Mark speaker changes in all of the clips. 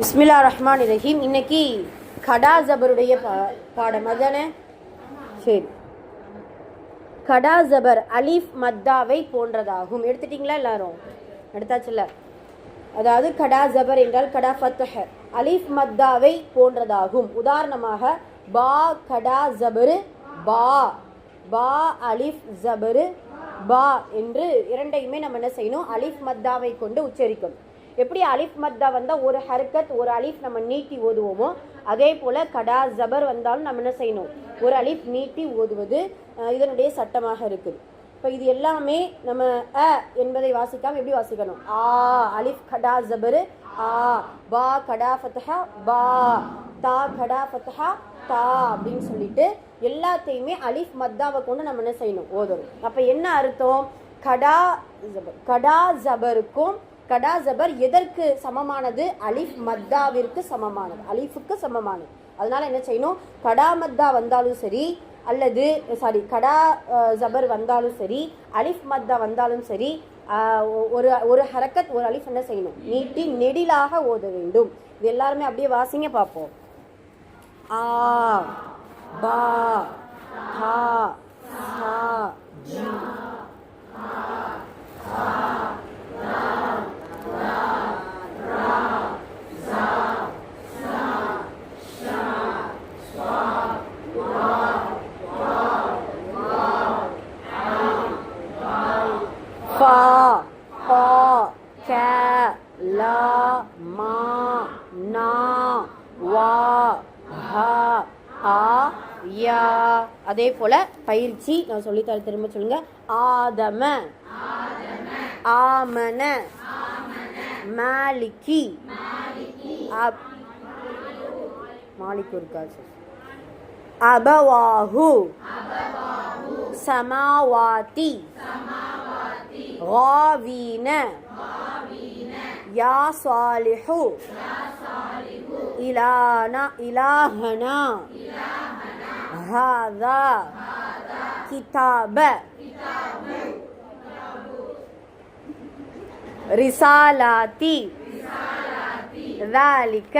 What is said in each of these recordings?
Speaker 1: பிஸ்மில்லா ரஹ்மான் ரஹீம் இன்னைக்கு கடா ஜபருடைய பா- பாடம். அதானே? சரி. கடா ஜபர் அலிஃப் மத்தாவை போன்றதாகும். எடுத்துட்டீங்களா எல்லாரும்? எடுத்தாச்சுல்ல? அதாவது கடா ஜபர் என்றால் கடா ஃபத்தஹ அலிஃப் மத்தாவை போன்றதாகும். உதாரணமாக பா கடா ஜபரு பா. பா அலிஃப் ஜபரு பா என்று இரண்டையுமே நம்ம என்ன செய்யணும்? அலிஃப் மத்தாவை கொண்டு உச்சரிக்கணும். எப்படி அலிஃப் மத்தா வந்தால் ஒரு ஹர்கத் ஒரு அலிஃப் நம்ம நீட்டி ஓதுவோமோ அதே போல் கடா ஜபர் வந்தாலும் நம்ம என்ன செய்யணும்? ஒரு அலிஃப் நீட்டி ஓதுவது இதனுடைய சட்டமாக இருக்குது. இப்போ இது எல்லாமே நம்ம அ என்பதை வாசிக்காம எப்படி வாசிக்கணும்? ஆ அலிஃப் கடா ஜபரு ஆ பா கடா ஃபத்ஹா பா தா கடா ஃபத்ஹா தா அப்படின்னு சொல்லிட்டு எல்லாத்தையுமே அலிஃப் மத்தாவை கொண்டு நம்ம என்ன செய்யணும்? ஓதணும். அப்போ என்ன அர்த்தம்? கடா ஜபர் கடா ஜபருக்கும் கடா ஜபர் எதற்கு சமமானது? அலிஃப் மத்தாவிற்கு சமமானது. அலிஃபுக்கு சமமானது. அதனால என்ன செய்யணும்? கடா மத்தா வந்தாலும் சரி அல்லது சாரி கடா ஜபர் வந்தாலும் சரி அலிஃப் மத்தா வந்தாலும் சரி ஒரு ஒரு ஹரக்கத் ஒரு அலிஃப் என்ன செய்யணும்? நீட்டி நெடிலாக ஓத வேண்டும். இது எல்லாருமே அப்படியே வாசிங்க பார்ப்போம். ஆ பா ஹா ஹா ஜி ஃபா பா க ல மா நா வா ஹ ஆ யா அதே போல பயிற்சி நான் சொல்லித்தர திரும்ப சொல்லுங்க ஆதம ஆமன மாலிகி அப் மாலிக் இருக்கா சார் அபவாஹு சமாவாதி غاوين يا صالح இலானா இலாஹனா. ஹாதா. கிதாப. ரிசாலாத்தி. தாலிக்க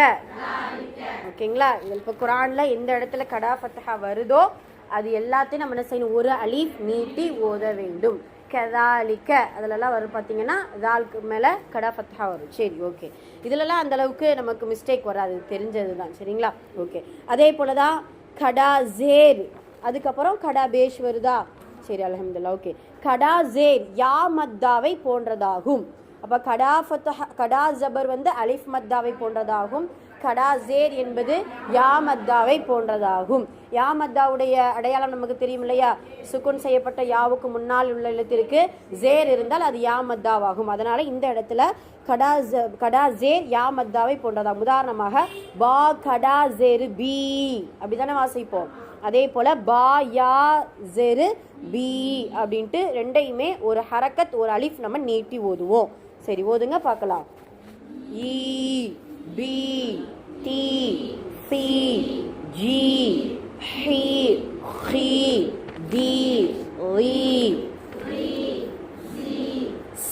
Speaker 1: ஓகேங்களா? இப்போ குரானில் எந்த இடத்துல கடா ஃபத்தஹா வருதோ அது எல்லாத்தையும் நம்ம என்ன செய்யணும்? ஒரு அலீஃப் நீட்டி ஓத வேண்டும். கதாலிக்க. அதிலலாம் வரும் பார்த்தீங்கன்னா தாலுக்கு மேலே கடா பத்தா வரும். சரி ஓகே. இதுலலாம் அந்த அளவுக்கு நமக்கு மிஸ்டேக் வராது. தெரிஞ்சது தான் சரிங்களா? ஓகே. அதே போல தான் கடா ஜேர். அதுக்கப்புறம் கடா பேஷ் வருதா? சரி அலமதுல்லா ஓகே. கடா ஜேர் யா மத்தாவை போன்றதாகும். அப்போ கடா ஃபத்தஹா கடா ஜபர் வந்து அலிஃப் மத்தாவை போன்றதாகும். கடா ஜேர் என்பது யா மத்தாவை போன்றதாகும். யா மத்தாவுடைய அடையாளம் நமக்கு தெரியும் இல்லையா? சுக்குன் செய்யப்பட்ட யாவுக்கு முன்னால் உள்ள எழுத்திற்கு ஜேர் இருந்தால் அது யா மத்தாவாகும். அதனால இந்த இடத்துல கடா ஜ கடா ஜேர் யா மத்தாவை போன்றதாகும். உதாரணமாக பா கடா ஜேரு பி. அப்படிதானே வாசிப்போம். அதே போல பா யா ஜெரு பி அப்படின்ட்டு ரெண்டையுமே ஒரு ஹரக்கத் ஒரு அலிஃப் நம்ம நீட்டி ஓதுவோம். சரி ஓதுங்க பார்க்கலாம். இ பி டி சி ஜி ஹி ஹி டி ரி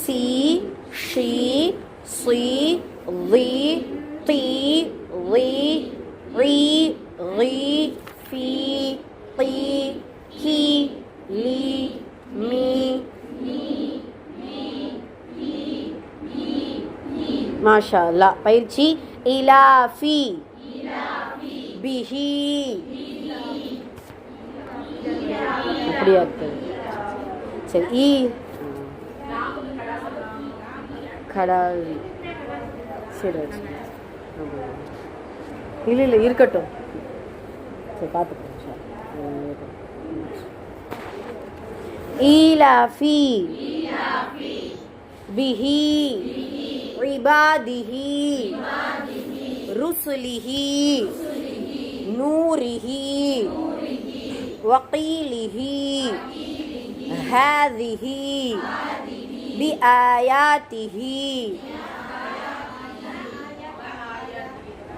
Speaker 1: சி ஷி சி ரி தி ரி ரி ரி ஃபி தி ஹி லி மீ மாஷா அல்லாஹ் பயிற்சி இலாஃபி. பிஹி. அப்படியா இருக்குது சரி ஈ கடல் சரி இல்லை இல்லை இருக்கட்டும். சரி பார்த்துக்கோங்க ஈலாஃபி பிஹி. عباده رسله نوره وقيله هذه بآياته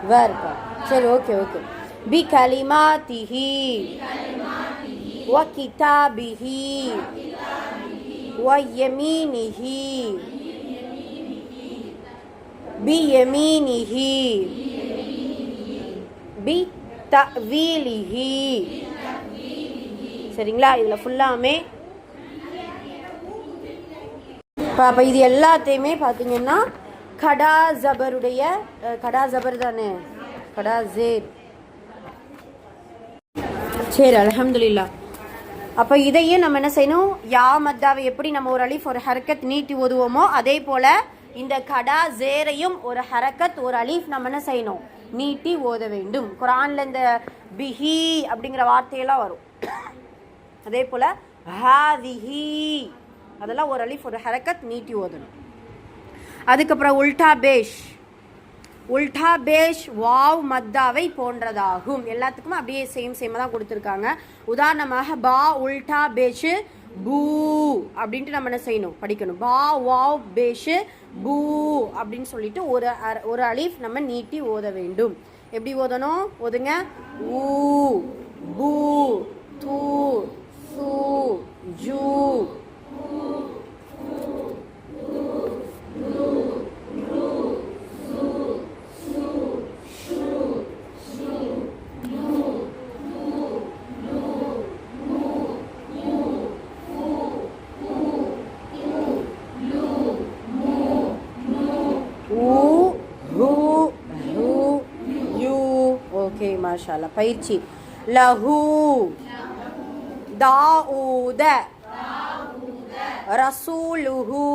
Speaker 1: ورقة சரி ஓகே ஓகே بكلماته وكتابه ويمينه பி யமீனிஹி பி தவீலிஹி சரிங்களா? இதில் ஃபுல்லாமே அப்போ இது எல்லாத்தையுமே பார்த்தீங்கன்னா கடா ஜபருடைய கடா ஜபர் தானே? கடா ஜேர். சரி அலமதுல்லா அப்போ இதையே நம்ம என்ன செய்யணும்? யா மத்தாவை எப்படி நம்ம ஒரு அலிஃப் ஒரு ஹர்கத் நீட்டி ஓதுவோமோ அதே போல் இந்த கடா ஜேரையும் ஒரு ஹரக்கத் ஒரு அலீஃப் நம்ம என்ன செய்யணும்? நீட்டி ஓத வேண்டும். குரான்ல இந்த பிஹி அப்படிங்கிற வார்த்தையெல்லாம் வரும். அதே போல ஹாதிஹி அதெல்லாம் ஒரு அலீஃப் ஒரு ஹரக்கத் நீட்டி ஓதணும். அதுக்கப்புறம் உல்டா பேஷ். உல்டா பேஷ் வாவ் மத்தாவை போன்றதாகும். எல்லாத்துக்குமே அப்படியே சேம் சேமாக தான் கொடுத்துருக்காங்க. உதாரணமாக பா உல்டா பேஷு பூ அப்படின்ட்டு நம்ம என்ன செய்யணும்? படிக்கணும். பா வாவ் பேஷு பூ அப்படின்னு சொல்லிட்டு ஒரு ஒரு அலீஃப் நம்ம நீட்டி ஓத வேண்டும். எப்படி ஓதணும்? ஓதுங்க. ஊ பூ தூ சூ ஜூ ஓகே மாஷால்லா பயிற்சி லஹூ தாஊத ரசூலுஹு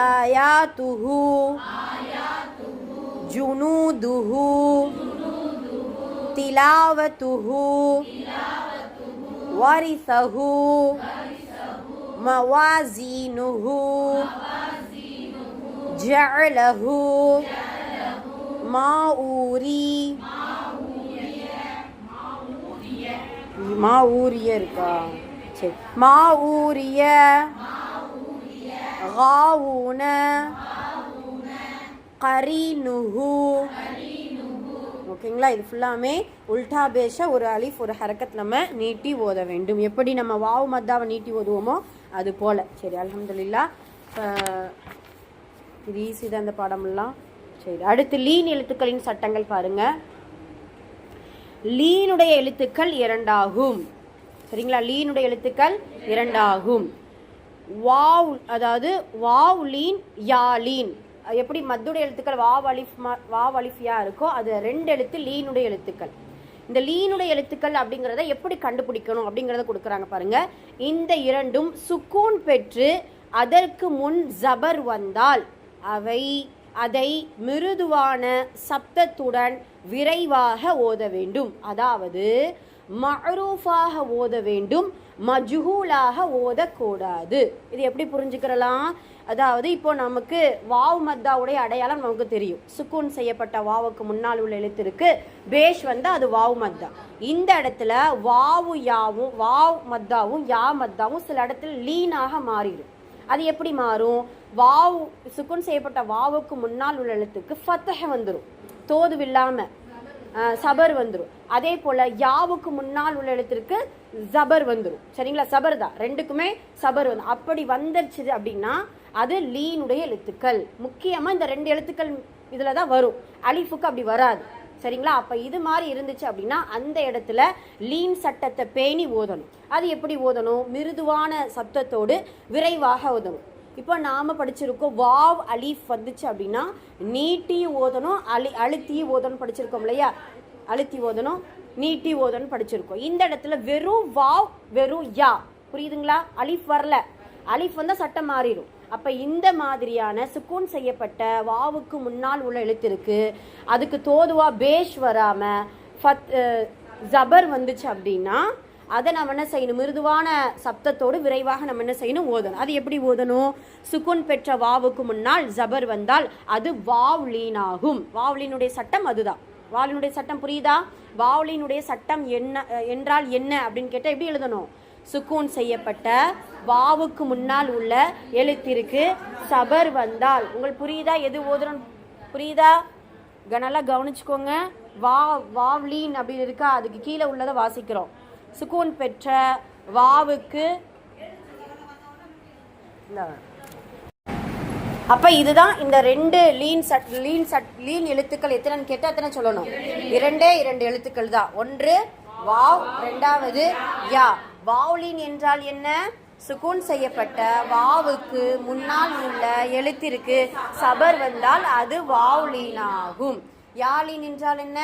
Speaker 1: ஆயாத்துஹு ஜுனூதுஹு திலாவத்துஹு வரிசஹு மவாசீனுஹு جعله ما ஊரி மா ஊரிய இருக்கா சரி மா ஊரிய غاوون கரீனுஹு ஓகேங்களா இது ஃபுல்லாமே உல்டா பேஷ ஒரு அலிஃப் ஒரு ஹரக்கத் நம்ம நீட்டி ஓத வேண்டும் எப்படி நம்ம வாவு மத்தாவை நீட்டி ஓதுவோமோ அது போல சரி அல்ஹம்துலில்லா அஹ், இது ஈஸி தான் இந்த பாடமெல்லாம் சரி அடுத்து லீன் எழுத்துக்களின் சட்டங்கள் பாருங்க. லீனுடைய எழுத்துக்கள் இரண்டாகும். சரிங்களா? லீனுடைய எழுத்துக்கள் இரண்டாகும். வாவ் அதாவது வாவ் லீன் யா லீன். எப்படி மத்துடைய எழுத்துக்கள் வாவ் அலிஃப் ம- வாவ் இருக்கோ அது ரெண்டு எழுத்து லீனுடைய எழுத்துக்கள். இந்த லீனுடைய எழுத்துக்கள் அப்படிங்கிறத எப்படி கண்டுபிடிக்கணும் அப்படிங்கிறத கொடுக்குறாங்க பாருங்க. இந்த இரண்டும் சுக்கூன் பெற்று அதற்கு முன் ஜபர் வந்தால் அவை அதை மிருதுவான சப்தத்துடன் விரைவாக ஓத வேண்டும். அதாவது மரூஃபாக ஓத வேண்டும் மஜ்ஹூலாக ஓதக்கூடாது. இது எப்படி புரிஞ்சுக்கிறலாம்? அதாவது இப்போ நமக்கு வாவ் மத்தாவுடைய அடையாளம் நமக்கு தெரியும். சுக்கூன் செய்யப்பட்ட வாவுக்கு முன்னால் உள்ள எழுத்திருக்கு பேஷ் வந்து அது வாவ் மத்தா. இந்த இடத்துல வாவு யாவும் வாவ் மத்தாவும் யா மத்தாவும் சில இடத்துல லீனாக மாறிடும். அது எப்படி மாறும்? வாவ் சுக்குன் செய்யப்பட்ட வாவுக்கு முன்னால் உள்ள எழுத்துக்கு ஃபத்தஹ வந்துடும் தோதுவில்லாமல் சபர் வந்துடும் அதே போல் யாவுக்கு முன்னால் உள்ள எழுத்திற்கு ஜபர் வந்துடும் சரிங்களா? சபர் தான். ரெண்டுக்குமே சபர் வந்து. அப்படி வந்துருச்சு அப்படின்னா அது லீனுடைய எழுத்துக்கள். முக்கியமாக இந்த ரெண்டு எழுத்துக்கள் இதில் தான் வரும். அலிஃபுக்கு அப்படி வராது. சரிங்களா? அப்போ இது மாதிரி இருந்துச்சு அப்படின்னா அந்த இடத்துல லீன் சட்டத்தை பேணி ஓதணும். அது எப்படி ஓதணும்? மிருதுவான சப்தத்தோடு விரைவாக ஓதணும். இப்போ நாம் படிச்சிருக்கோம் வாவ் அலீஃப் வந்துச்சு அப்படின்னா நீட்டி ஓதணும் அழி அழுத்தி ஓதணும் படிச்சிருக்கோம் இல்லையா? அழுத்தி ஓதணும் நீட்டி ஓதணும் படிச்சிருக்கோம். இந்த இடத்துல வெறும் வாவ் வெறும் யா. புரியுதுங்களா? அலிஃப் வரல. அலிஃப் வந்தால் சட்டம் மாறிடும். அப்போ இந்த மாதிரியான சுக்கூன் செய்யப்பட்ட வாவுக்கு முன்னால் உள்ள எழுத்து இருக்குது அதுக்கு தோதுவா பேஷ் வராமல் ஃபத் ஜபர் வந்துச்சு அப்படின்னா அதை நம்ம என்ன செய்யணும்? மிருதுவான சப்தத்தோடு விரைவாக நம்ம என்ன செய்யணும்? ஓதணும். அது எப்படி ஓதணும்? சுக்குன் பெற்ற வாவுக்கு முன்னால் ஜபர் வந்தால் அது வாவ்லீனாகும். வாவ்லீனுடைய சட்டம் அதுதான். வாவ்லினுடைய சட்டம் புரியுதா? வாவ்லினுடைய சட்டம் என்ன என்றால் என்ன அப்படின்னு கேட்டால் எப்படி எழுதணும்? சுக்கூன் செய்யப்பட்ட வாவுக்கு முன்னால் உள்ள எழுத்திற்கு சபர் வந்தால். உங்களுக்கு புரியுதா? எது ஓதுறோம் புரியுதா? க- நல்லா கவனிச்சுக்கோங்க. வா வாவ்லீன் அப்படின்னு இருக்கா? அதுக்கு கீழே உள்ளதை வாசிக்கிறோம். சுக்கூன் பெற்ற வாவுக்கு. அப்போ அப்ப இதுதான் இந்த ரெண்டு லீன் சட் லீன் சட் லீன் எழுத்துக்கள் எத்தனைன்னு கேட்டு எத்தனை சொல்லணும்? இரண்டே இரண்டு எழுத்துக்கள் தான். ஒன்று வாவ். ரெண்டாவது யா. வாவ்லீன் என்றால் என்ன? சுகூன் செய்யப்பட்ட வாவுக்கு முன்னால் உள்ள எழுத்திற்கு சபர் வந்தால் அது வாவ்லீன் ஆகும் யாலின் என்றால் என்ன?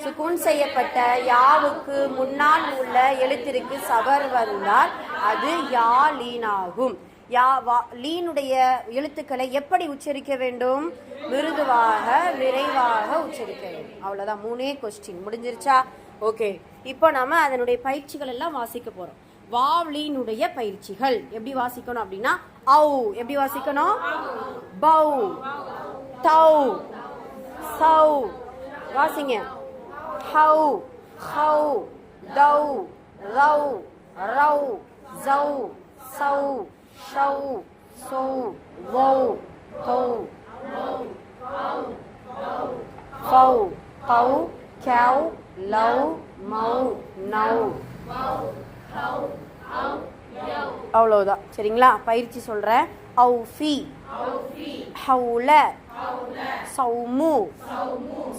Speaker 1: சுகூன் செய்யப்பட்ட யாவுக்கு முன்னால் உள்ள எழுத்திற்கு சவர் வந்தால் அது யா லீனாகும். யா வா லீனுடைய எழுத்துக்களை எப்படி உச்சரிக்க வேண்டும்? மிருதுவாக விரைவாக உச்சரிக்க வேண்டும். அவ்வளோதான் மூணே கொஸ்டின் முடிஞ்சிருச்சா? ஓகே இப்போ நம்ம அதனுடைய பயிற்சிகள் எல்லாம் வாசிக்க போகிறோம் வாவ்லீனுடைய பயிற்சிகள். எப்படி வாசிக்கணும் அப்படின்னா அவு எப்படி வாசிக்கணும்? பௌ. தௌ. சௌ. வாசிங்க. ஹௌ ஹௌ தௌ ரௌ ரௌ ஜௌ சௌ ஷௌ சௌ வௌ தௌ ஃபௌ பௌ கேவ் லவ் மௌ நௌ அவ்வளவுதான் சரிங்களா பயிற்சி சொல்கிறேன் ஔஃபி ஃபி சௌமு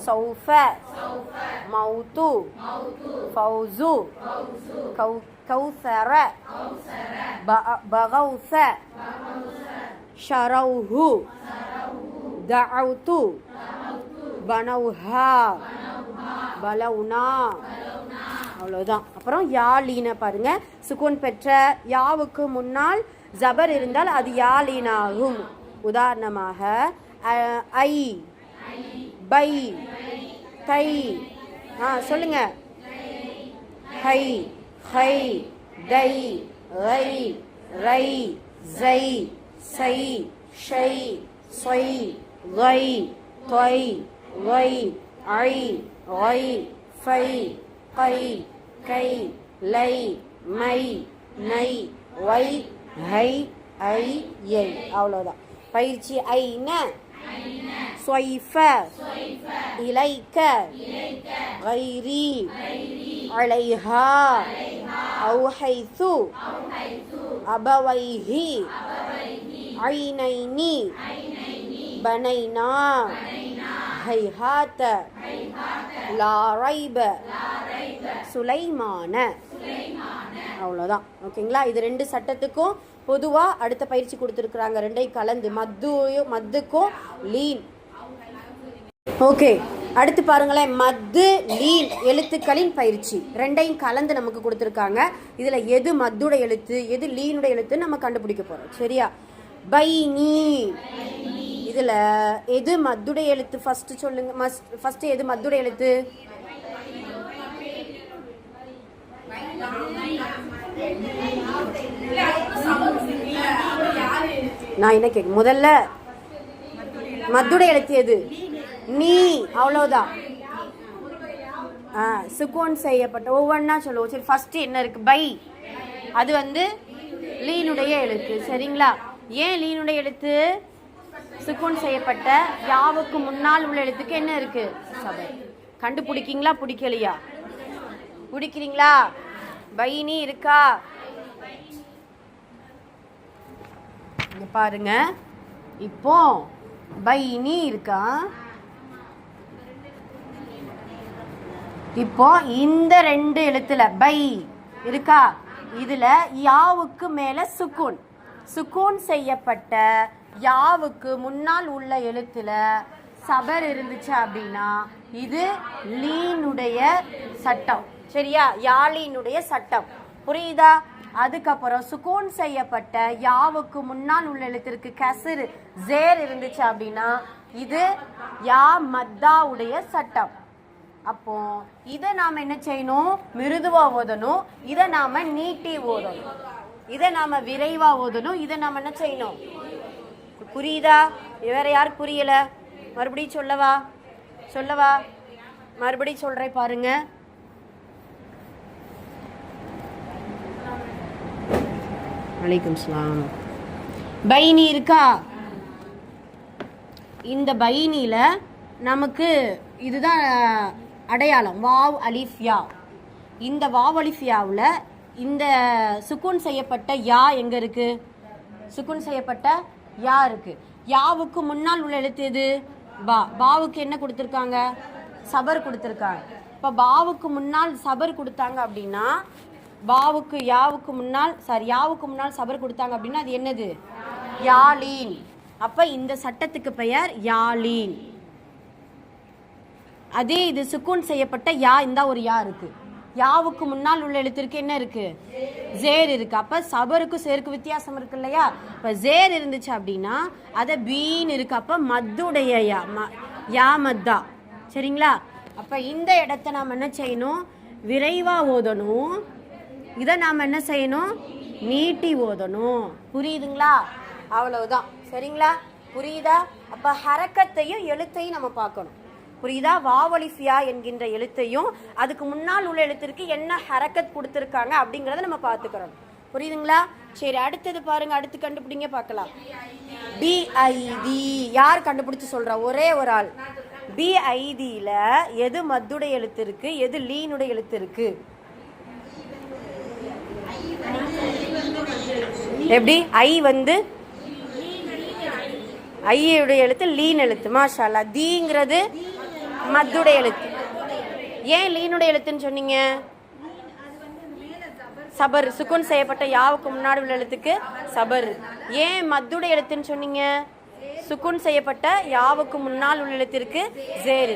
Speaker 1: صوم மௌத்து ஃபௌசு கௌ கௌசர ப- பகௌச ஷரௌஹு தஅவுத்து பனௌஹா பலவுனா அவ்வளவுதான். அப்புறம் யா லீன பாருங்க. சுகுன் பெற்ற யாவுக்கு முன்னால் ஜபர் இருந்தால் அது யா லீனாகும் உதாரணமாக அ- ஐ பை தை. ஆ சொல்லுங்க. ஹை ஹை தை ரை ரை ஜை சை ஷை சொய் வை தொய் வை ஐ ஒய் ஃபை கை கை லை மை நை வை ஹை ஐ எய் அவ்வளோதான் பயிற்சி ஐன சொய்ஃப இலைக்க غيري عليها أو حيث أبويه عينين بنينا هيهات لا ريب சுலைமான அவ்வளோதான் ஓகேங்களா இது ரெண்டு சட்டத்துக்கும் பொதுவாக அடுத்த பயிற்சி கொடுத்துருக்குறாங்க. ரெண்டையும் கலந்து மத்துவையும் மத்துக்கும் லீன். ஓகே அடுத்து பாருங்களேன். மத்து லீன் எழுத்துக்களின் பயிற்சி. ரெண்டையும் கலந்து நமக்கு கொடுத்துருக்காங்க. இதில் எது மத்துட எழுத்து எது லீனுடைய எழுத்துன்னு நம்ம கண்டுபிடிக்க போகிறோம் சரியா? பை நீ. இதில் எது மத்துடைய எழுத்து? ஃபஸ்ட்டு சொல்லுங்க. மஸ்ட் ஃபஸ்ட்டு எது மத்துடைய எழுத்து? நான் என்ன கேட்க முதல்ல மத்துடை எழுத்தியது. நீ அவ்வளோதான் ஆ சுக்கோன் செய்யப்பட்ட ஒவ்வொன்றா சொல்லுவோம். சரி ஃபஸ்ட்டு என்ன இருக்குது பை. அது வந்து லீனுடைய எழுத்து. சரிங்களா? ஏன் லீனுடைய எழுத்து? சுக்கோன் செய்யப்பட்ட யாவுக்கு முன்னால் உள்ள எழுத்துக்கு என்ன இருக்குது சபை. கண்டுபிடிக்கிங்களா? பிடிக்கலையா? பிடிக்கிறீங்களா? பைனி இருக்கா? இங்கே பாருங்க. இப்போ பைனி இருக்கா? இப்போ இந்த ரெண்டு எழுத்துல பை இருக்கா? இதுல யாவுக்கு மேல சுக்கூன். சுக்கூன் செய்யப்பட்ட யாவுக்கு முன்னால் உள்ள எழுத்துல சபர் இருந்துச்சு அப்படின்னா இது லீனுடைய சட்டம். சரியா? யாழினுடைய சட்டம். புரியுதா? அதுக்கப்புறம் சுக்கூன் செய்யப்பட்ட யாவுக்கு முன்னால் உள்ள எழுத்திற்கு கசரு ஜேர் இருந்துச்சு அப்படின்னா இது யா மத்தாவுடைய சட்டம். அப்போ இதை நாம் என்ன செய்யணும்? மிருதுவாக ஓதணும். இதை நாம் நீட்டி ஓதணும். இதை நாம் விரைவாக ஓதணும். இதை நாம் என்ன செய்யணும்? புரியுதா? வேற யார் புரியலை? மறுபடியும் சொல்லவா? சொல்லவா? மறுபடியும் சொல்கிறேன் பாருங்கள் வலைக்கம் சலாம். பைனி இருக்கா? இந்த பைனியில் நமக்கு இதுதான் அடையாளம். வாவ் அலிஃப் யா. இந்த வாவ் அலிஃப்யாவில் இந்த சுக்குன் செய்யப்பட்ட யா எங்கே இருக்குது சுக்குன் செய்யப்பட்ட யா இருக்குது யாவுக்கு முன்னால் உள்ள எழுத்து எது? பா. பாவுக்கு என்ன கொடுத்துருக்காங்க? சபர் கொடுத்துருக்காங்க. இப்போ பாவுக்கு முன்னால் சபர் கொடுத்தாங்க அப்படின்னா பாவுக்கு யாவுக்கு முன்னால் சாரி யாவுக்கு முன்னால் சபர் கொடுத்தாங்க அப்படின்னா அது என்னது? யாலீன். அப்ப இந்த சட்டத்துக்கு பெயர் யாலீன். அதே இது சுக்கூன் செய்யப்பட்ட யா இந்த ஒரு யா இருக்கு. யாவுக்கு முன்னால் உள்ள எழுத்திற்கு என்ன இருக்கு? ஜேர் இருக்கு. அப்ப சபருக்கும் சேருக்கு வித்தியாசம் இருக்கு இல்லையா? இப்ப ஜேர் இருந்துச்சு அப்படின்னா அத பீன் இருக்கு. அப்ப மத்துடைய யா ம- யா மத்தா. சரிங்களா? அப்ப இந்த இடத்த நாம் என்ன செய்யணும்? விரைவா ஓதணும். இதை நாம் என்ன செய்யணும்? நீட்டி ஓதணும். புரியுதுங்களா? அவ்வளவுதான். சரிங்களா? புரியுதா? அப்போ ஹரக்கத்தையும் எழுத்தையும் நம்ம பார்க்கணும். புரியுதா? வாவலிஃபியா என்கின்ற எழுத்தையும் அதுக்கு முன்னால் உள்ள எழுத்திற்கு என்ன ஹரக்கத் கொடுத்துருக்காங்க அப்படிங்கிறத நம்ம பார்த்துக்கிறோம். புரியுதுங்களா? சரி அடுத்தது பாருங்க. அடுத்து கண்டுபிடிங்க பார்க்கலாம். பிஐடி யார் கண்டுபிடிச்சு சொல்றா? ஒரே ஒரு ஆள். பிஐடியில எது மத்துடைய எழுத்து இருக்கு எது லீனுடைய எழுத்து இருக்குது எப்படி? ஐ வந்து ஐயுடைய எழுத்து லீன் எழுத்து மாஷாலா தீங்கிறது மத்துடைய எழுத்து. ஏன் லீனுடைய எழுத்துன்னு சொன்னீங்க? சபர் சுக்குன் செய்யப்பட்ட யாவுக்கு முன்னாடி உள்ள எழுத்துக்கு சபர். ஏன் மத்துடைய எழுத்துன்னு சொன்னீங்க? சுக்குன் செய்யப்பட்ட யாவுக்கு முன்னால் உள்ள எழுத்திற்கு ஜேர்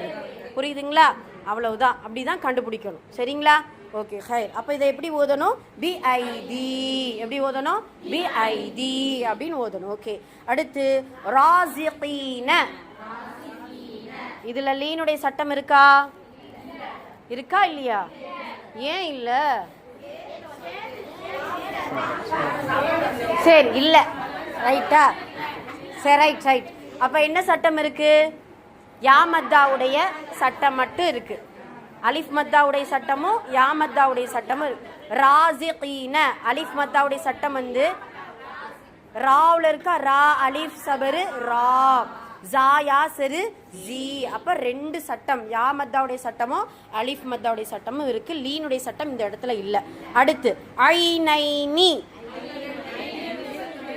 Speaker 1: புரியுதுங்களா? அவ்வளவுதான். அப்படிதான் கண்டுபிடிக்கணும். சரிங்களா? ஓகே ஹைர் அப்போ இதை எப்படி ஓதணும்? பிஐடி எப்படி ஓதணும்? பிஐடி அப்படின்னு ஓதணும். ஓகே. அடுத்து ராசிகீன. இதுல லீனுடைய சட்டம் இருக்கா? இருக்கா இல்லையா? ஏன் இல்லை? சரி இல்லை. ரைட்டா? சரி ரைட் ரைட். அப்போ என்ன சட்டம் இருக்கு? யாமத்தாவுடைய சட்டம் மட்டும் இருக்கு. அலிஃப் மத்தாவுடைய சட்டமும் யா மத்தாவுடைய சட்டமும் ராசிகீன. அலிஃப் மத்தாவுடைய சட்டம் வந்து ராவில் இருக்கா? ரா அலிஃப் சபரு ரா. ஜா யா சரு ஜி. அப்போ ரெண்டு சட்டம். யா மத்தாவுடைய சட்டமும் அலிஃப் மத்தாவுடைய சட்டமும் இருக்கு. லீனுடைய சட்டம் இந்த இடத்துல இல்லை. அடுத்து ஐநைனி.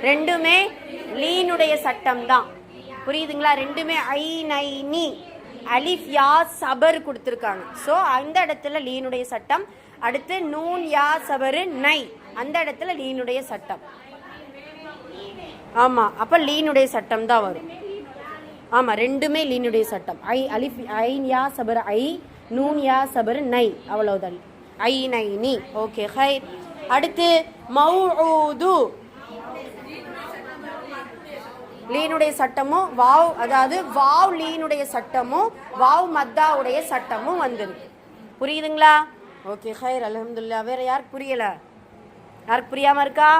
Speaker 1: ரெண்டுமே லீனுடைய சட்டம் தான் புரியுதுங்களா? ரெண்டுமே ஐ நைனி அலிஃப் யா சபர் கொடுத்துருக்காங்க. ஸோ அந்த இடத்துல லீனுடைய சட்டம். அடுத்து நூன் யா சபரு நை. அந்த இடத்துல லீனுடைய சட்டம். ஆமாம் அப்போ லீனுடைய சட்டம் தான் வரும். ஆமாம் ரெண்டுமே லீனுடைய சட்டம். ஐ அலிஃப் ஐ யா சபர் ஐ நூன் யா சபர் நை. அவ்வளவுதான். ஐ நை நீ. ஓகே ஹை. அடுத்து மௌ லீனுடைய சட்டமும் வாவ் அதாவது வாவ் லீனுடைய சட்டமும் வாவ் மத்தாவுடைய சட்டமும் வந்துருக்கு புரியுதுங்களா? ஓகே ஹைர் அலமதுல்லா வேற யாருக்கு புரியல? யாருக்கு புரியாம இருக்கா?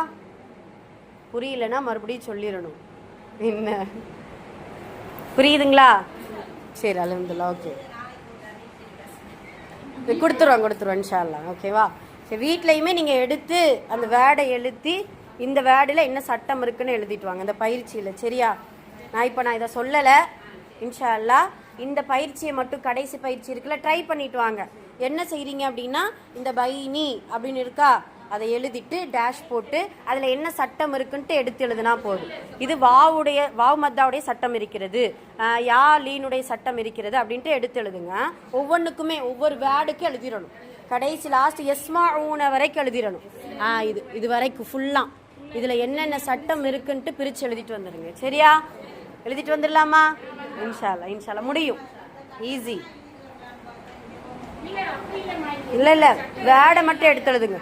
Speaker 1: புரியலன்னா மறுபடியும் சொல்லிடணும். என்ன? புரியுதுங்களா? சரி அலமதுல்லா ஓகே. கொடுத்துருவோம் கொடுத்துருவோம் இன்ஷால்லா ஓகேவா? சரி வீட்லேயுமே நீங்கள் எடுத்து அந்த வேடை எழுத்தி இந்த வேர்டில் என்ன சட்டம் இருக்குன்னு எழுதிட்டு வாங்க. இந்த பயிற்சியில். சரியா? நான் இப்போ நான் இதை சொல்லலை. இன்ஷா அல்லாஹ் இந்த பயிற்சியை மட்டும் கடைசி பயிற்சி இருக்குல்ல ட்ரை பண்ணிட்டு வாங்க. என்ன செய்கிறீங்க அப்படின்னா இந்த பைனி அப்படின்னு இருக்கா அதை எழுதிட்டு டேஷ் போட்டு அதில் என்ன சட்டம் இருக்குன்ட்டு எடுத்து எழுதுனா போதும். இது வாவுடைய வாவ் மத்தாவுடைய சட்டம் இருக்கிறது. யா லீனுடைய சட்டம் இருக்கிறது அப்படின்ட்டு எடுத்து எழுதுங்க. ஒவ்வொன்றுக்குமே ஒவ்வொரு வேர்டுக்கும் எழுதிடணும். கடைசி லாஸ்ட் எஸ்மா ஊன வரைக்கும் எழுதிடணும். இது இது வரைக்கும் ஃபுல்லாக இதில் என்னென்ன சட்டம் இருக்குன்ட்டு பிரித்து எழுதிட்டு வந்துடுங்க சரியா? எழுதிட்டு வந்துடலாமா இன்ஷால்லா இன்ஷால்லா முடியும். ஈஸி இல்லை இல்லை. வேடை மட்டும் எடுத்து எழுதுங்க.